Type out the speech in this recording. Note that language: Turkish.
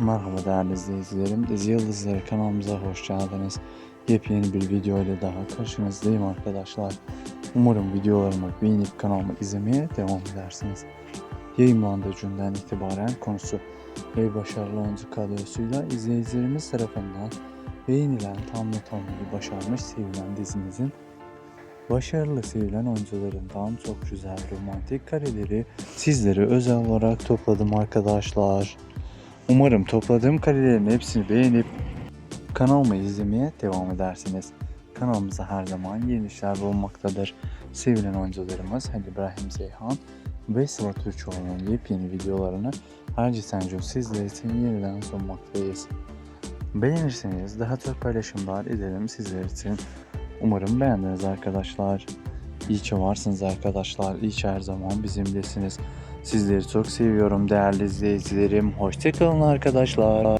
Merhaba değerli izleyicilerim. Dizi Yıldızları kanalımıza hoş geldiniz. Yepyeni bir video ile daha karşınızdayım arkadaşlar. Umarım videolarımı beğenip kanalımı izlemeye devam edersiniz. Yayınlandığı günden itibaren konusu ve başarılı oyuncu kadrosuyla izleyicilerimiz tarafından beğenilen tamlı tamlıyı başarmış sevilen dizimizin başarılı sevilen oyuncularından çok güzel romantik kareleri sizlere özel olarak topladım arkadaşlar. Umarım topladığım karelerin hepsini beğenip kanalımı izlemeye devam edersiniz. Kanalımıza her zaman yeni işler bulunmaktadır. Sevilen oyuncularımız Halil İbrahim Zeyhan ve Sıla Türkoğlu'nun yepyeni videolarını geçen gün sizler için yeniden sunmaktayız. Beğenirseniz daha çok paylaşımlar edelim sizler için. Umarım beğendiniz arkadaşlar. İyi ki varsınız arkadaşlar. İyi ki her zaman bizimlesiniz. Sizleri çok seviyorum değerli izleyicilerim. Hoşçakalın arkadaşlar.